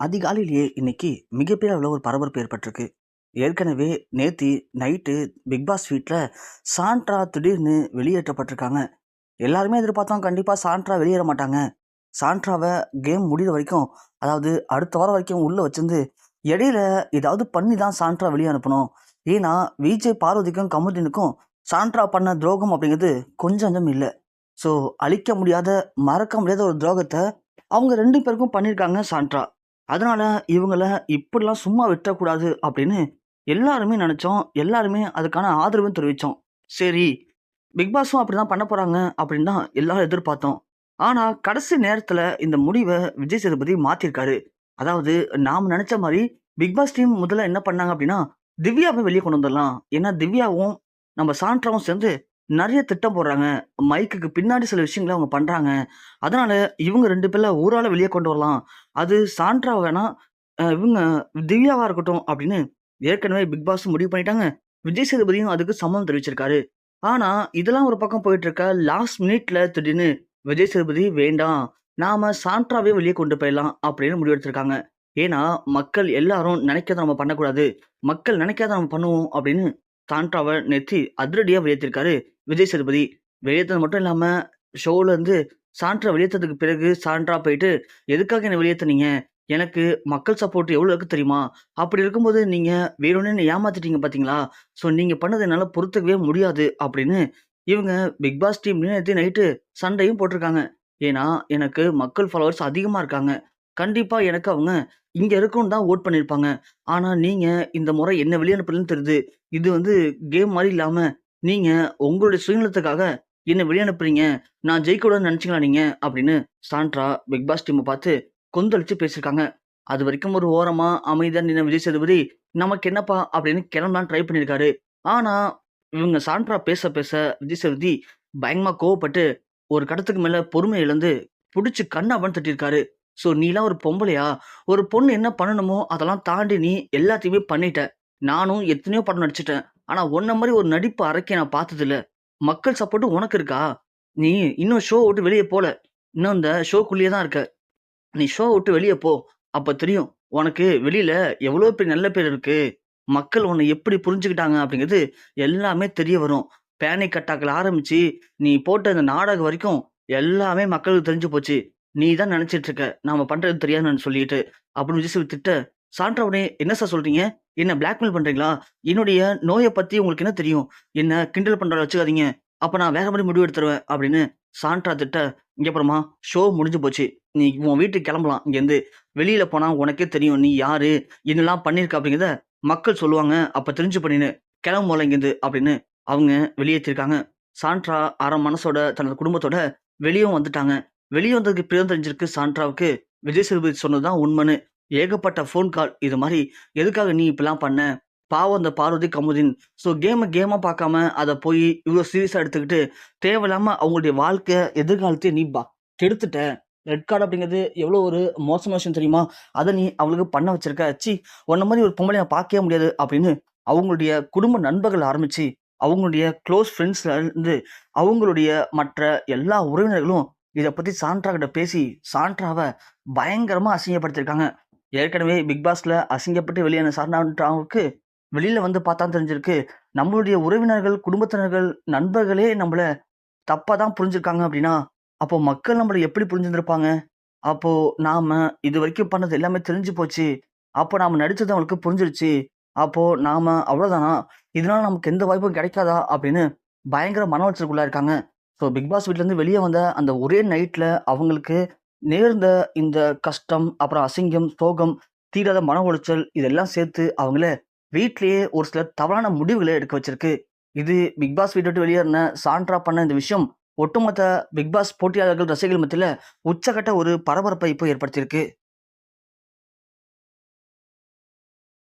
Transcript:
அதிகாலையிலேயே இன்னைக்கு மிகப்பெரிய அளவில் ஒரு பரபரப்பு ஏற்பட்டிருக்கு. ஏற்கனவே நேத்தி நைட்டு பிக் பாஸ் வீட்டில் சாண்ட்ரா திடீர்னு வெளியேற்றப்பட்டிருக்காங்க. எல்லாருமே எதிர்பார்த்தோம் கண்டிப்பாக சாண்ட்ரா வெளியேற மாட்டாங்க. சாண்ட்ராவை கேம் முடிகிற வரைக்கும் அதாவது அடுத்த வாரம் வரைக்கும் உள்ளே வச்சிருந்து இடையில ஏதாவது பண்ணி தான் சாண்ட்ரா வெளியே அனுப்பணும். ஏன்னா விஜய் பார்வதிக்கும் கமுதினுக்கும் சாண்ட்ரா பண்ண துரோகம் அப்படிங்கிறது கொஞ்சம் கொஞ்சம் இல்லை. ஸோ அழிக்க முடியாத மறக்க முடியாத ஒரு துரோகத்தை அவங்க ரெண்டு பேருக்கும் பண்ணியிருக்காங்க சாண்ட்ரா. அதனால் இவங்கள இப்படிலாம் சும்மா விட்டக்கூடாது அப்படின்னு எல்லாருமே நினச்சோம். எல்லாருமே அதுக்கான ஆதரவும் தெரிவித்தோம் சரி பிக்பாஸும் அப்படி தான் பண்ண போகிறாங்க அப்படின்னு தான் எல்லாரும் எதிர்பார்த்தோம். ஆனால் கடைசி நேரத்தில் இந்த முடிவை விஜய் சேதுபதி மாற்றிருக்காரு அதாவது நாம் நினச்ச மாதிரி பிக்பாஸ் டீம் முதல்ல என்ன பண்ணாங்க அப்படின்னா திவ்யாவை வெளியே கொண்டு வந்துடலாம். ஏன்னா திவ்யாவும் நம்ம சாண்ட்ராவும் சேர்ந்து நிறைய திட்டம் போடுறாங்க. மைக்குக்கு பின்னாடி சில விஷயங்களை அவங்க பண்ணுறாங்க அதனால இவங்க ரெண்டு பேர்ல ஊரால் வெளியே கொண்டு வரலாம். அது சாண்ட்ரா வேணா இவங்க திவ்யாவாக இருக்கட்டும் அப்படின்னு ஏற்கனவே பிக் பாஸ் முடிவு பண்ணிட்டாங்க. விஜய் சேதுபதியும் அதுக்கு சம்மதம் தெரிவிச்சிருக்காரு. ஆனால் இதெல்லாம் ஒரு பக்கம் போயிட்டு இருக்க லாஸ்ட் மினிட்ல திடீர்னு விஜய் சேதுபதி வேண்டாம் நாம சாண்ட்ராவே வெளியே கொண்டு போயிடலாம் அப்படின்னு முடிவெடுத்திருக்காங்க ஏன்னா மக்கள் எல்லாரும் நினைக்காத நம்ம பண்ணக்கூடாது. மக்கள் நினைக்காத நம்ம பண்ணுவோம் அப்படின்னு சாண்ட்ராவை நெத்தி அதிரடியாக வெளியேற்றிருக்காரு விஜய் சேதுபதி வெளியேற்றது மட்டும் இல்லாமல் ஷோவிலேருந்து இருந்து சாண்ட்ரா வெளியேற்றதுக்கு பிறகு சாண்ட்ரா போயிட்டு எதுக்காக என்னை வெளியேற்றுனீங்க எனக்கு மக்கள் சப்போர்ட் எவ்வளோ இருக்கு தெரியுமா? அப்படி இருக்கும்போது நீங்கள் வேணும்னு என்னை ஏமாத்திட்டீங்க பார்த்தீங்களா ஸோ நீங்கள் பண்ணது என்னால் பொறுத்துக்கவே முடியாது அப்படின்னு இவங்க பிக் பாஸ் டீம் நேற்று நைட்டு சண்டையும் போட்டிருக்காங்க. ஏன்னா எனக்கு மக்கள் ஃபாலோவர்ஸ் அதிகமாக இருக்காங்க. கண்டிப்பாக எனக்கு அவங்க இங்கே இருக்கணும் தான் ஓட் பண்ணியிருப்பாங்க. ஆனால் நீங்கள் இந்த முறை என்ன வெளியனுப்புறதுன்னு தெரியுது. இது வந்து கேம் மாதிரி இல்லாமல் நீங்க உங்களுடைய சுயநலத்துக்காக என்ன வெளியனுப்புறீங்க நான் ஜெயிக்க நினைச்சிக்கலாம் நீங்க? அப்படின்னு சாண்ட்ரா பிக் பாஸ் டீமை பார்த்து கொந்தளிச்சு பேசியிருக்காங்க. அது வரைக்கும் ஒரு ஓரமா அமைதியா நின்ன விஜய் சேதுபதி நமக்கு என்னப்பா? அப்படின்னு கிளம்பலாம் ட்ரை பண்ணியிருக்காரு. ஆனா இவங்க சாண்ட்ரா பேச பேச விஜய் சேதுபதி பயங்கரமா கோவப்பட்டு ஒரு கடத்துக்கு மேல பொறுமை இழந்து பிடிச்சி கண்ணாபன்னு தட்டியிருக்காரு. ஸோ நீலாம் ஒரு பொம்பளையா? ஒரு பொண்ணு என்ன பண்ணணுமோ அதெல்லாம் தாண்டி நீ எல்லாத்தையுமே பண்ணிட்ட. நானும் எத்தனையோ படம் நடிச்சிட்டேன். ஆனால் உன்ன மாதிரி ஒரு நடிப்பு அரைக்க நான் பார்த்ததில்ல. மக்கள் சப்போர்ட்டும் உனக்கு இருக்கா? நீ இன்னும் ஷோ விட்டு வெளியே போல. இன்னும் இந்த ஷோக்குள்ளேயே தான் இருக்க. நீ ஷோ விட்டு வெளியே போ. அப்போ தெரியும் உனக்கு வெளியில் எவ்வளோ பேர் நல்ல பேர் இருக்கு. மக்கள் உன்னை எப்படி புரிஞ்சுக்கிட்டாங்க அப்படிங்கிறது எல்லாமே தெரிய வரும். பேனிக் அட்டாக்ல ஆரம்பிச்சு நீ போட்ட இந்த நாடகம் வரைக்கும் எல்லாமே மக்களுக்கு தெரிஞ்சு போச்சு. நீ தான் நினச்சிட்டு இருக்க. நாம பண்ணுறது தெரியாதுன்னு சொல்லிட்டு அப்படின்னு விஜய் திட்ட சான்றவனே உடனே என்ன சார் சொல்றீங்க? என்ன பிளாக்மெயில் பண்றீங்களா? என்னுடைய நோயை பத்தி உங்களுக்கு என்ன தெரியும்? என்ன கிண்டல் பண்ற வச்சுக்காதீங்க. அப்ப நான் வேற மாதிரி முடிவு எடுத்துருவேன் அப்படின்னு சாண்ட்ரா திட்ட இங்க அப்புறமா ஷோ முடிஞ்சு போச்சு. நீ உன் வீட்டுக்கு கிளம்பலாம் இங்கேருந்து. வெளியில போனா உனக்கே தெரியும் நீ யாரு? என்னெல்லாம் பண்ணிருக்க அப்படிங்கிறத மக்கள் சொல்லுவாங்க. அப்ப தெரிஞ்சு பண்ணினு கிளம்பு போல இங்கேருந்து அப்படின்னு அவங்க வெளியேற்றிருக்காங்க. சாண்ட்ரா அரை மனசோட தனது குடும்பத்தோட வெளியும் வந்துட்டாங்க. வெளியே வந்ததுக்கு பிறகு தெரிஞ்சிருக்கு சாண்ட்ராவுக்கு. விஜய் சேதுபதி சொன்னதுதான் உண்மைன்னு. ஏகப்பட்ட ஃபோன் கால் இது மாதிரி எதுக்காக நீ இப்படிலாம் பண்ண? பாவம் அந்த பார்வதி கமுதின். ஸோ கேமை கேமாக பார்க்காம அதை போய் இவ்வளோ சீரியஸாக எடுத்துக்கிட்டு தேவையில்லாமல் அவங்களுடைய வாழ்க்கை எதிர்காலத்தையே நீ பா கெடுத்துட்ட. ரெட் கார்டு அப்படிங்கிறது எவ்வளோ ஒரு மோசமான விஷயம் தெரியுமா? அதை நீ அவளுக்கு பண்ண வச்சிருக்க. சி உன்ன மாதிரி ஒரு பொம்பளை நான் பார்க்கவே முடியாது அப்படின்னு அவங்களுடைய குடும்ப நண்பர்கள் ஆரம்பித்து அவங்களுடைய க்ளோஸ் ஃப்ரெண்ட்ஸ்லேருந்து அவங்களுடைய மற்ற எல்லா உறவினர்களும் இதை பற்றி சாண்ட்ரா கிட்ட பேசி சாண்ட்ராவை பயங்கரமாக அசிங்கப்படுத்திருக்காங்க ஏற்கனவே பிக் அசிங்கப்பட்டு வெளியான சரணாவுக்கு வெளியில் வந்து பார்த்தா தெரிஞ்சிருக்கு. நம்மளுடைய உறவினர்கள் குடும்பத்தினர்கள் நண்பர்களே நம்மளை தப்பாக தான் புரிஞ்சிருக்காங்க அப்படின்னா அப்போ மக்கள் நம்மளை எப்படி புரிஞ்சுருந்துருப்பாங்க? அப்போது நாம் இது வரைக்கும் பண்ணது எல்லாமே தெரிஞ்சு போச்சு. அப்போ நாம் நடிச்சது அவங்களுக்கு புரிஞ்சிருச்சு. அப்போது நாம் அவ்வளோதானா இதனால் நமக்கு எந்த வாய்ப்பும் கிடைக்காதா? அப்படின்னு பயங்கர மன உளைச்சலுக்குள்ளே இருக்காங்க ஸோ பிக் பாஸ் வீட்லேருந்து வெளியே வந்த அந்த ஒரே நைட்டில் அவங்களுக்கு நேர்ந்த இந்த கஷ்டம் அப்புறம் அசிங்கம் சோகம் தீராத மன உளைச்சல் இதெல்லாம் சேர்த்து அவங்கள வீட்லேயே ஒரு சில தவறான முடிவுகளை எடுக்க வச்சிருக்கு. இது பிக்பாஸ் வீட்டை விட்டு வெளியேறின சாண்ட்ரா பண்ண இந்த விஷயம் ஒட்டுமொத்த பிக்பாஸ் போட்டியாளர்கள் ரசிகர்கள் மத்தியில் உச்சகட்ட ஒரு பரபரப்பை இப்போ ஏற்படுத்தியிருக்கு.